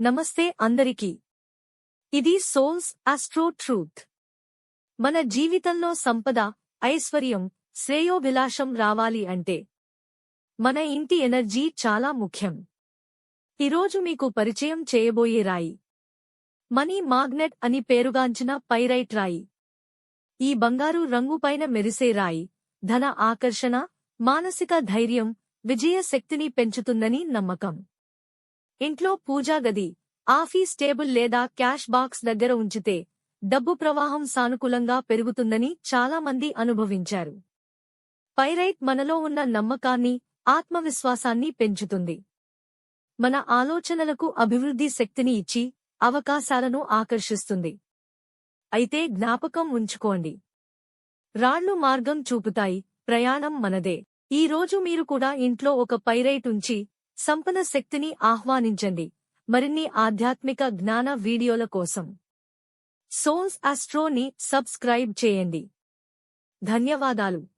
నమస్తే అందరికీ. ఇది సోల్స్ ఆస్ట్రో ట్రూత్. మన జీవితంలో సంపద ఐశ్వర్యం శ్రేయోభిలాషం రావాలి అంటే మన ఇంటి ఎనర్జీ చాలా ముఖ్యం. ఈరోజు మీకు పరిచయం చేయబోయే రాయి. మనీ మాగ్నెట్ అని పేరుగాంచిన పైరైట్ రాయి. ఈ బంగారు రంగుపైన మెరిసే రాయి ధన ఆకర్షణ మానసిక ధైర్యం విజయ శక్తిని పెంచుతుందని నమ్మకం. ఇంట్లో పూజా గది ఆఫీస్ టేబుల్ లేదా క్యాష్ బాక్స్ దగ్గర ఉంచితే డబ్బు ప్రవాహం సానుకూలంగా పెరుగుతుందని చాలా మంది అనుభవించారు. పైరైట్ మనలో ఉన్న నమ్మకాన్ని ఆత్మవిశ్వాసాన్ని పెంచుతుంది. మన ఆలోచనలకు అభివృద్ధి శక్తిని ఇచ్చి అవకాశాలను ఆకర్షిస్తుంది. అయితే జ్ఞాపకం ఉంచుకోండి. రాళ్ళు మార్గం చూపుతాయి ప్రయాణం మనదే. ఈ రోజు మీరు కూడా ఇంట్లో ఒక పైరైట్ ఉంచి సంపన శక్తిని ఆహ్వానించండి. మరిన్ని ఆధ్యాత్మిక జ్ఞాన వీడియోల కోసం సోన్స్ ఆస్ట్రోని సబ్స్క్రైబ్ చేయండి. ధన్యవాదాలు.